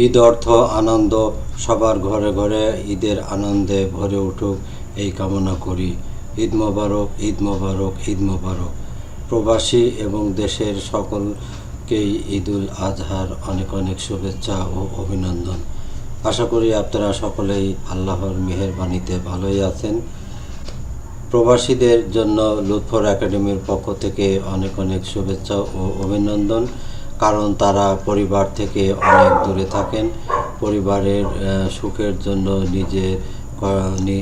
ঈদ অর্থ আনন্দ। সবার ঘরে ঘরে ঈদের আনন্দে ভরে উঠুক এই কামনা করি। ঈদ মোবারক ঈদ মোবারক ঈদ মোবারক। প্রবাসী এবং দেশের সকলকেই ঈদুল আজহার অনেক অনেক শুভেচ্ছা ও অভিনন্দন। আশা করি আপনারা সকলেই আল্লাহর মেহেরবানিতে ভালোই আছেন। প্রবাসীদের জন্য লুৎফর একাডেমির পক্ষ থেকে অনেক অনেক শুভেচ্ছা ও অভিনন্দন। কারণ তারা পরিবার থেকে অনেক দূরে থাকেন। পরিবারের সুখের জন্য নিজে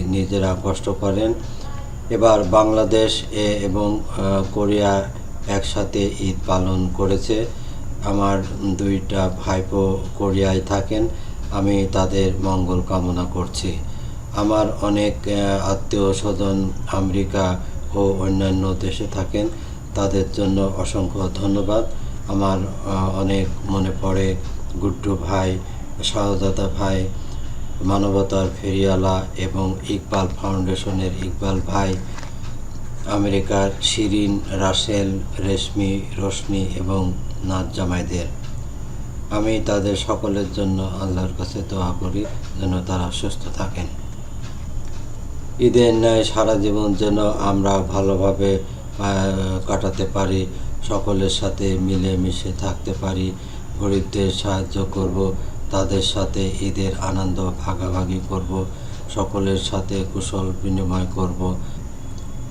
নিজেরা কষ্ট করেন। এবার বাংলাদেশ এ- এবং কোরিয়া একসাথে ঈদ পালন করেছে। আমার দুইটা ভাইপো কোরিয়ায় থাকেন। আমি তাদের মঙ্গল কামনা করছি। আমার অনেক আত্মীয় স্বজন আমেরিকা ও অন্যান্য দেশে থাকেন। তাদের জন্য অসংখ্য ধন্যবাদ। আমার অনেক মনে পড়ে। গুড্ডু ভাই শাহজাদা ভাই, মানবতার ফেরিয়ালা এবং ইকবাল ফাউন্ডেশনের ইকবাল ভাই, আমেরিকার শিরিন, রাসেল, রেশমি রশ্মি এবং নাজ জামাইদের। আমি তাদের সকলের জন্য আল্লাহর কাছে দোয়া করি যেন তারা সুস্থ থাকেন। ঈদের ন্যায় সারা জীবন যেন আমরা ভালোভাবে কাটাতে পারি। সকলের সাথে মিলেমিশে থাকতে পারি। গরিবদের সাহায্য করব, তাদের সাথে ঈদের আনন্দ ভাগাভাগি করব, সকলের সাথে কুশল বিনিময় করব।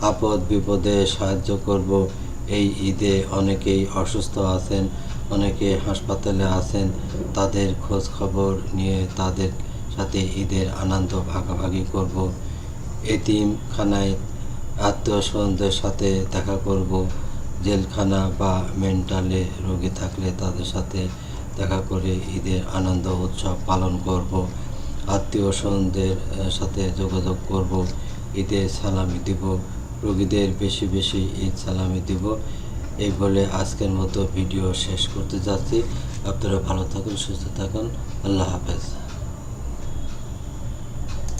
আপদ বিপদে সাহায্য করব। এই ঈদে অনেকেই অসুস্থ আছেন, অনেকে হাসপাতালে আছেন। তাদের খোঁজ খবর নিয়ে তাদের সাথে ঈদের আনন্দ ভাগাভাগি করব। এতিমখানায় আত্মীয় স্বজনদের সাথে দেখা করব। জেলখানা বা মেন্টালে রোগী থাকলে তাদের সাথে দেখা করে ঈদের আনন্দ, উৎসব পালন করব, আত্মীয় স্বজনদের সাথে যোগাযোগ করব ঈদের সালামি দিব, রোগীদের বেশি বেশি ঈদ সালামি দিব। এই বলে আজকের মতো ভিডিও শেষ করতে যাচ্ছি। আপনারা ভালো থাকুন, সুস্থ থাকুন। আল্লাহ হাফেজ।